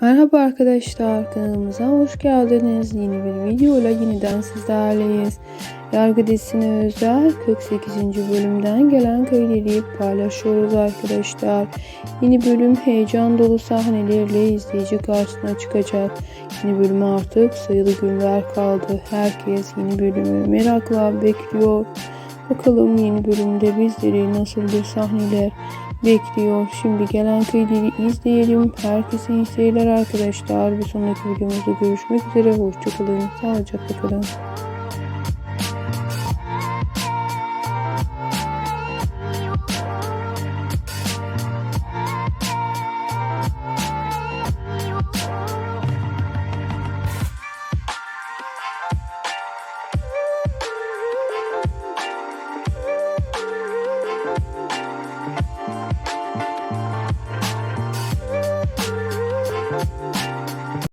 Merhaba arkadaşlar kanalımıza hoş geldiniz. Yeni bir videoyla yeniden sizlerleyiz. Yargı dizisine özel 48. bölümden gelen kayıtları paylaşıyoruz arkadaşlar. Yeni bölüm heyecan dolu sahnelerle izleyici karşısına çıkacak. Yeni bölüm artık sayılı günler kaldı. Herkes yeni bölümü merakla bekliyor. Bakalım yeni bölümde bizleri nasıl bir sahneler bekliyor. Şimdi gelen kayıtları izleyelim. Herkese iyi seyirler arkadaşlar. Bir sonraki videomuzda görüşmek üzere. Hoşçakalın. Sağlıcakla kalın.